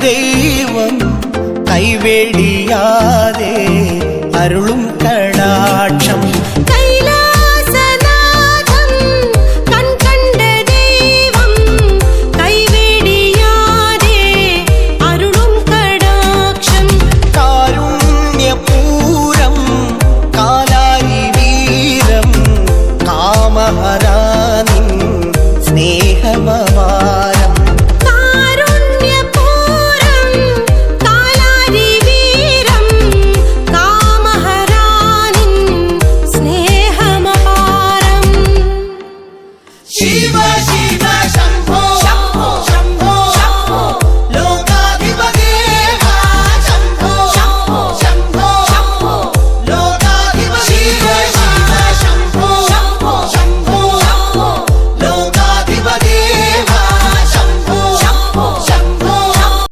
தெய்வம் கைவெளியாதே அருளும் கடாட்சம். Shiva, Shiva, Shambhu.